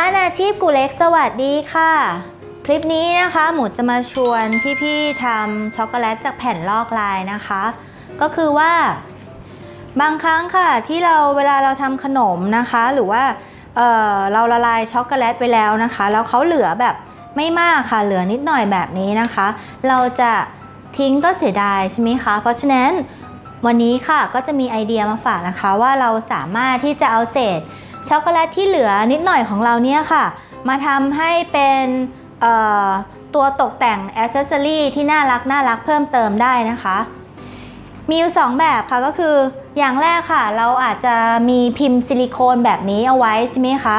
บ้านอาชีพกูเล็กสวัสดีค่ะ คลิปนี้นะคะหมูจะมาชวนพี่ๆทำช็อกโกแลตจากแผ่นลอกลายนะคะ ก็คือว่า บางครั้งค่ะที่เราเวลาเราทำขนมนะคะ หรือว่าเเราละลายช็อกโกแลตไปแล้วนะคะ แล้วเขาเหลือแบบไม่มากค่ะเหลือนิดหน่อยแบบนี้นะคะ เราจะทิ้งก็เสียดายใช่ไหมคะ เพราะฉะนั้นวันนี้ค่ะก็จะมีไอเดียมาฝากนะคะว่าเราสามารถที่จะเอาเศษ ช็อกโกแลตที่เหลือนิดหน่อยของเราเนี่ยค่ะ มาทำให้เป็นตัวตกแต่งอ c เซสซอรีที่น่ารักน่ารักเพิ่มเติมได้นะคะ มีอยู่สองแบบค่ะก็คืออย่างแรกค่ะ เราอาจจะมีพิมพ์ซิลิโคนแบบนี้เอาไว้ใช่ไหมคะ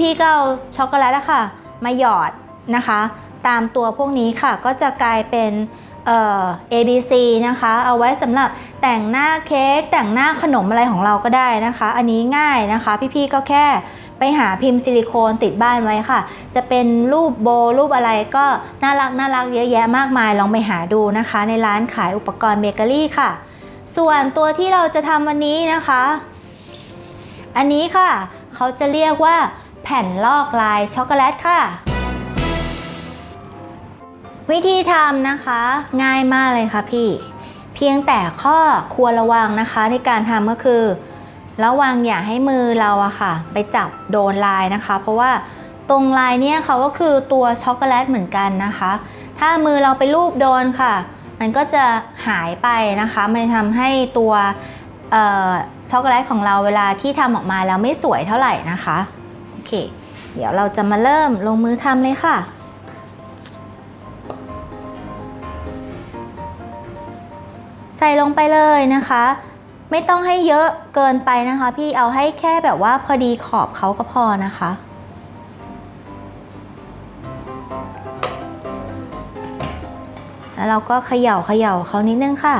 พี่ๆก็เอาช็อกโกแลตค่ะ มาหยอดนะคะ ตามตัวพวกนี้ค่ะก็จะกลายเป็น เอ่อ ABC นะคะ เอาไว้สำหรับแต่งหน้าเค้กแต่งหน้าขนมอะไรของเราก็ได้นะคะ อันนี้ง่ายนะคะ พี่ๆก็แค่ไปหาพิมพ์ซิลิโคนติดบ้านไว้ค่ะ จะเป็นรูปโบรูปอะไรก็น่ารักน่ารักเยอะแยะมากมายลองไปหาดูนะคะ ในร้านขายอุปกรณ์เบเกอรี่ค่ะ ส่วนตัวที่เราจะทำวันนี้นะคะ อันนี้ค่ะ เขาจะเรียกว่าแผ่นลอกลายช็อกโกแลตค่ะ วิธีทำนะคะ ง่ายมากเลยค่ะพี่ เพียงแต่ข้อควรระวังนะคะในการทำก็คือ ระวังอย่าให้มือเราอะค่ะ ไปจับโดนลายนะคะ เพราะว่าตรงลายเนี่ยเขาก็คือตัวช็อกโกแลตเหมือนกันนะคะ ถ้ามือเราไปลูบโดนค่ะ มันก็จะหายไปนะคะ มันทำให้ตัวช็อกโกแลตของเราเวลาที่ทำออกมาแล้วไม่สวยเท่าไหร่นะคะ โอเค เดี๋ยวเราจะมาเริ่มลงมือทำเลยค่ะ ใส่ลงไปเลยนะคะ ไม่ต้องให้เยอะเกินไปนะคะ พี่เอาให้แค่แบบว่าพอดีขอบเขาก็พอนะคะแล้วเราก็เขย่าเขย่าเขานิดนึงค่ะ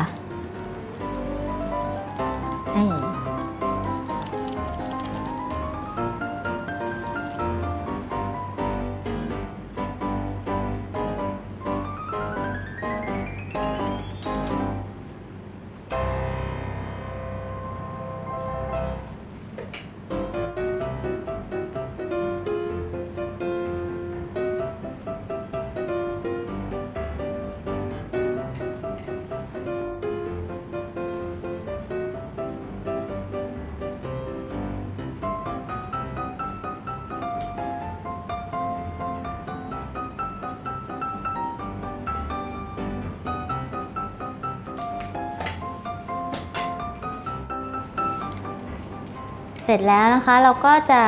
ร็จแล้วนะคะ เราก็จะ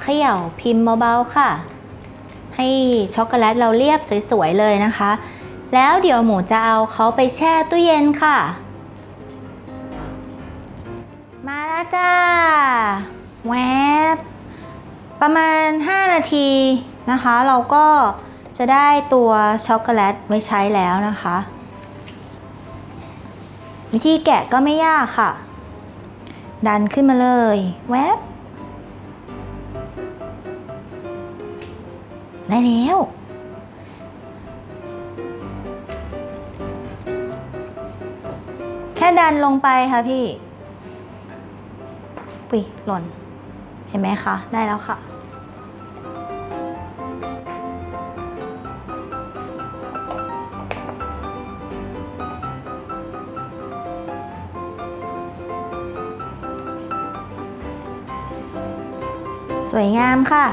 เขย่าพิมพ์เบาๆค่ะ ให้ช็อกโกแลตเราเรียบสวยๆเลยนะคะ แล้วเดี๋ยวหมูจะเอาเขาไปแช่ตู้เย็นค่ะ มาแล้วจ้าแวบประมาณ 5 นาทีนะคะ เราก็จะได้ตัวช็อกโกแลตไว้ใช้แล้วนะคะ วิธีแกะก็ไม่ยากค่ะ ดันขึ้นมาเลย แวบ ได้แล้ว แค่ดันลงไปค่ะพี่ปุยหล่น เห็นไหมคะ ได้แล้วค่ะ วยงามค่ะ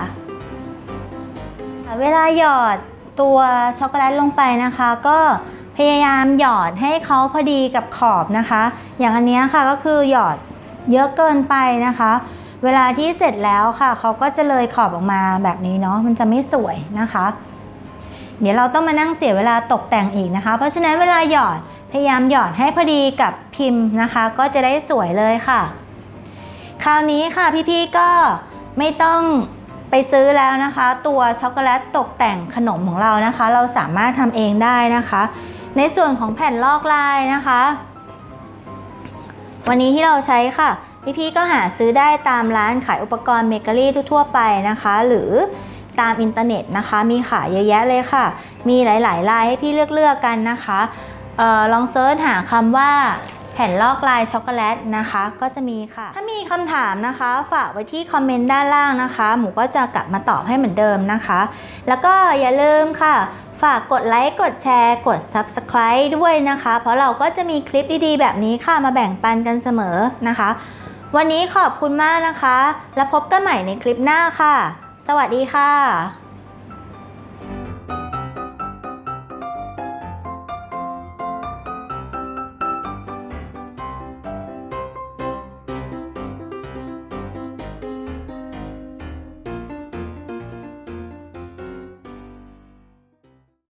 เวลาหยอดตัวช็อกโกแลตลงไปนะคะ ก็พยายามหยอดให้เขาพอดีกับขอบนะคะ อย่างอันนี้ค่ะก็คือหยอดเยอะเกินไปนะคะ เวลาที่เสร็จแล้วค่ะเขาก็จะเลยขอบออกมาแบบนี้เนาะมันจะไม่สวยนะคะ เดี๋ยวเราต้องมานั่งเสียเวลาตกแต่งอีกนะคะ เพราะฉะนั้นเวลาหยอดพยายามหยอดให้พอดีกับพิมพ์นะคะ ก็จะได้สวยเลยค่ะ คราวนี้ค่ะพี่ๆก็ ไม่ต้องไปซื้อแล้วนะคะ ตัวช็อกโกแลตตกแต่งขนมของเรานะคะ เราสามารถทำเองได้นะคะ ในส่วนของแผ่นลอกลายนะคะ วันนี้ที่เราใช้ค่ะ พี่ๆก็หาซื้อได้ตามร้านขายอุปกรณ์เบเกอรี่ทั่วๆไปนะคะ หรือตามอินเทอร์เน็ตนะคะ มีขายเยอะแยะเลยค่ะ มีหลายๆลายให้พี่เลือกๆกันนะคะออลองเซิร์ชหาคำว่า แผ่นลอกลายช็อกโกแลตนะคะ ก็จะมีค่ะ ถ้ามีคำถามนะคะ ฝากไว้ที่คอมเมนต์ด้านล่างนะคะ หมูก็จะกลับมาตอบให้เหมือนเดิมนะคะ แล้วก็อย่าลืมค่ะ ฝากกดไลค์กดแชร์กด Subscribe ด้วยนะคะ เพราะเราก็จะมีคลิปดีๆ แบบนี้ค่ะมาแบ่งปันกันเสมอนะคะ วันนี้ขอบคุณมากนะคะ แล้วพบกันใหม่ในคลิปหน้าค่ะ สวัสดีค่ะ